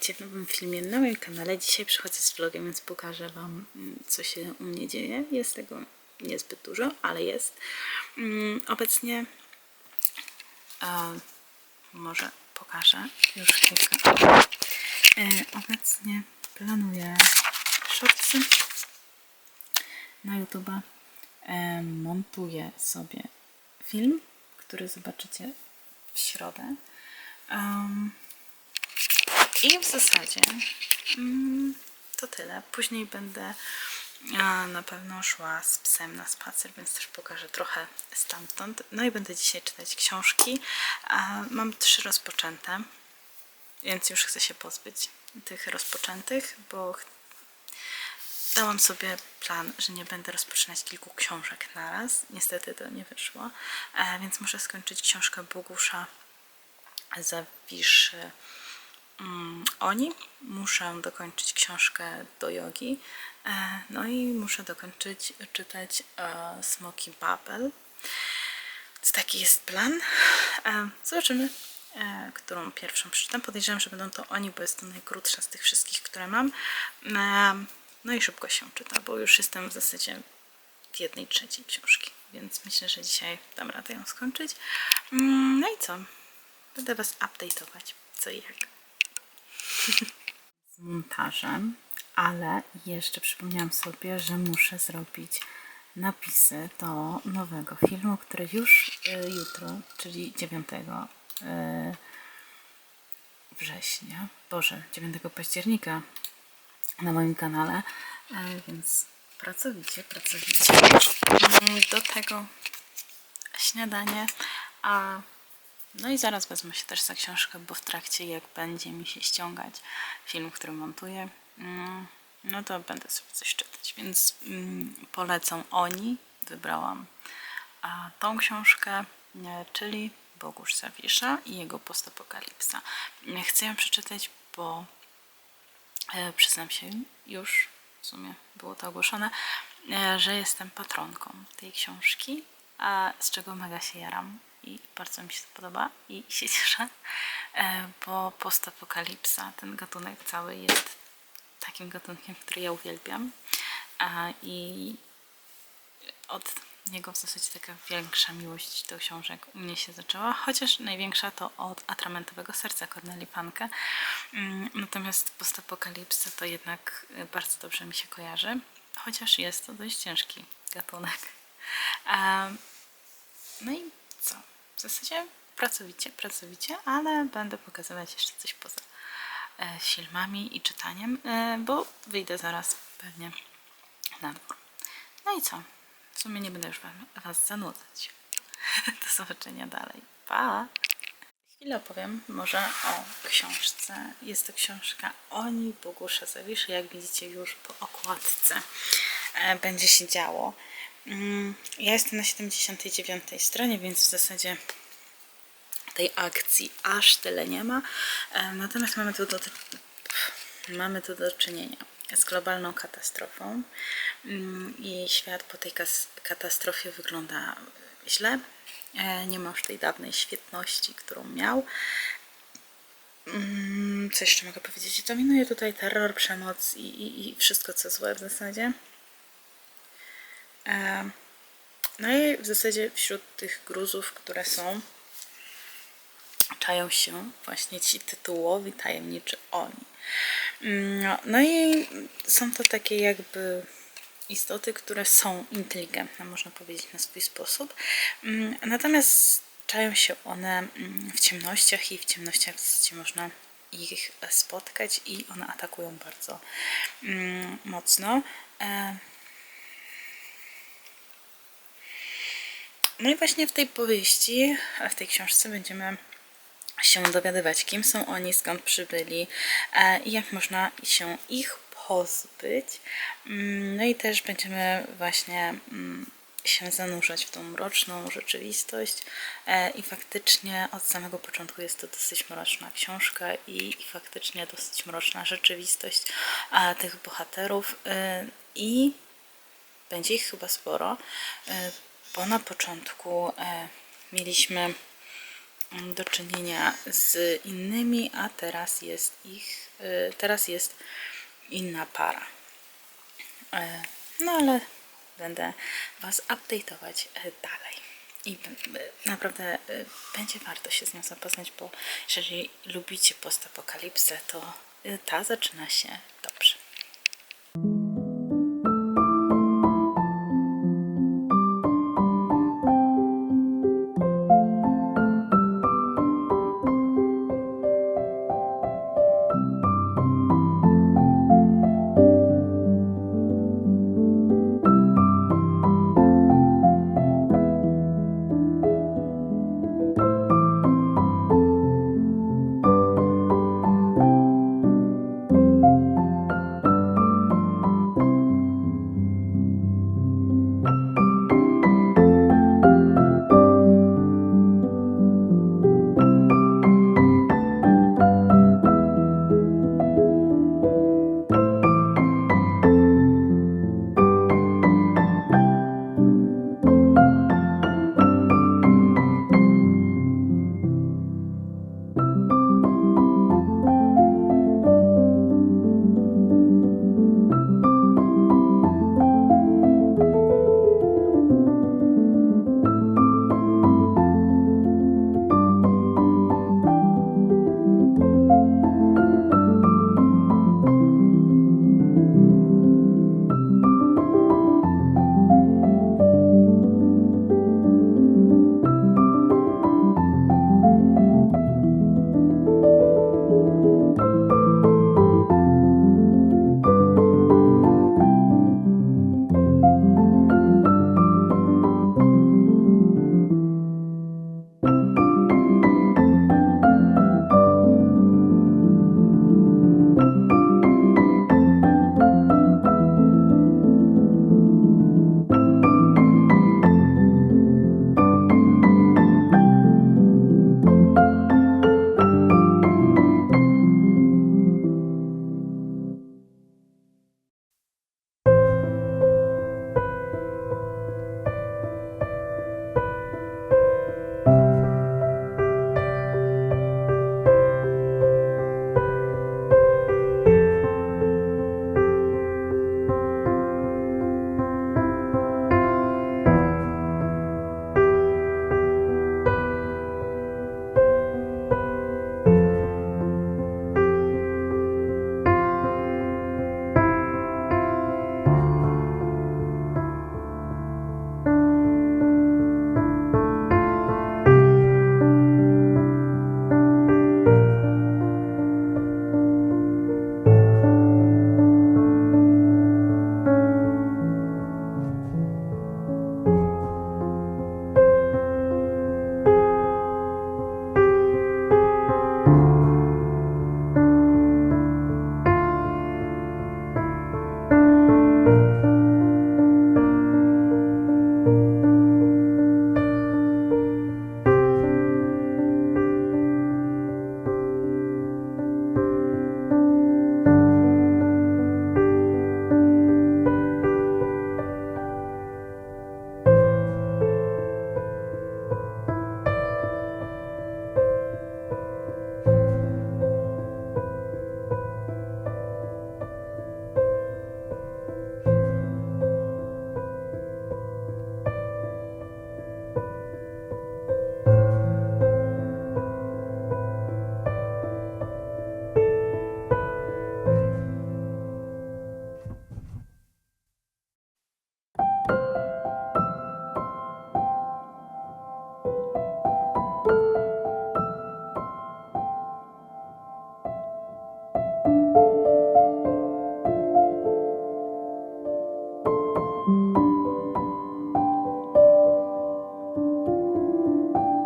witajcie w nowym filmie na moim kanale. Dzisiaj przychodzę z vlogiem, więc pokażę Wam, mm, co się u mnie dzieje. Jest tego niezbyt dużo, ale jest. Mm, Obecnie e, może pokażę już kilka. E, obecnie planuję shortsy na YouTube. E, montuję sobie film, który zobaczycie w środę. I w zasadzie mm, to tyle. Później będę na pewno szła z psem na spacer, więc też pokażę trochę stamtąd. No i będę dzisiaj czytać książki. Mam trzy rozpoczęte, więc już chcę się pozbyć tych rozpoczętych, bo dałam sobie plan, że nie będę rozpoczynać kilku książek naraz. Niestety to nie wyszło, e, więc muszę skończyć książkę Bogusza Zawiszy oni. Muszę dokończyć książkę do jogi. E, no i muszę dokończyć czytać e, Smoky Babel. Więc taki jest plan. E, zobaczymy, którą pierwszą przeczytam. Podejrzewam, że będą to oni, bo jest to najkrótsza z tych wszystkich, które mam. No i szybko się czyta, bo już jestem w zasadzie w jednej trzeciej książki, więc myślę, że dzisiaj dam radę ją skończyć. Mm, No i co? Będę Was update'ować, co i jak. Z montażem, ale jeszcze przypomniałam sobie, że muszę zrobić napisy do nowego filmu, który już y, jutro, czyli 9 y, września, Boże, 9 października na moim kanale, e, więc pracowicie, pracowicie. Mm, Do tego śniadanie, a no i zaraz wezmę się też za książkę, bo w trakcie jak będzie mi się ściągać film, który montuję, mm, no to będę sobie coś czytać, więc mm, polecą oni, wybrałam tą książkę, e, czyli Bogusz Zawisza i jego postapokalipsa. E, Chcę ją przeczytać, bo e, przyznam się już, w sumie było to ogłoszone, że jestem patronką tej książki, a z czego mega się jaram i bardzo mi się to podoba i się cieszę, e, bo postapokalipsa, ten gatunek cały jest takim gatunkiem, który ja uwielbiam i od niego w zasadzie taka większa miłość do książek u mnie się zaczęła, chociaż największa to od Atramentowego Serca Corneli Pankę. Mm, Natomiast postapokalipsa to jednak bardzo dobrze mi się kojarzy, chociaż jest to dość ciężki gatunek. No i co? W zasadzie pracowicie, pracowicie, ale będę pokazywać jeszcze coś poza e, filmami i czytaniem, e, bo wyjdę zaraz pewnie na dwór. No i co? W sumie nie będę już Was zanudzać. Do zobaczenia dalej. Pa! Chwilę opowiem może o książce. Jest to książka Oni Bogusza Zawiszy. Jak widzicie już po okładce e, będzie się działo. Mm, Ja jestem na 79 stronie, więc w zasadzie tej akcji aż tyle nie ma. Natomiast mamy tu do, mamy tu do czynienia z globalną katastrofą Mm, i świat po tej katastrofie wygląda źle. E, Nie ma już tej dawnej świetności, którą miał. Mm, Co jeszcze mogę powiedzieć? Dominuje tutaj terror, przemoc i, i, i wszystko co złe w zasadzie. E, No i w zasadzie wśród tych gruzów, które są, czają się właśnie ci tytułowi tajemniczy oni. Mm, No, i są to takie jakby istoty, które są inteligentne, można powiedzieć na swój sposób. Mm, Natomiast czają się one mm, w ciemnościach i w ciemnościach w zasadzie można ich spotkać i one atakują bardzo mocno. No i właśnie w tej powieści, w tej książce będziemy się dowiadywać, kim są oni, skąd przybyli e, i jak można się ich pozbyć. Mm, No i też będziemy właśnie mm, się zanurzać w tą mroczną rzeczywistość e, i faktycznie od samego początku jest to dosyć mroczna książka i, i faktycznie dosyć mroczna rzeczywistość e, tych bohaterów i będzie ich chyba sporo, bo na początku e, mieliśmy do czynienia z innymi, a teraz jest ich, y, teraz jest inna para. E, No ale będę Was update'ować e, dalej. I naprawdę e, będzie warto się z nią zapoznać, bo jeżeli lubicie postapokalipsę, to e, ta zaczyna się dobrze.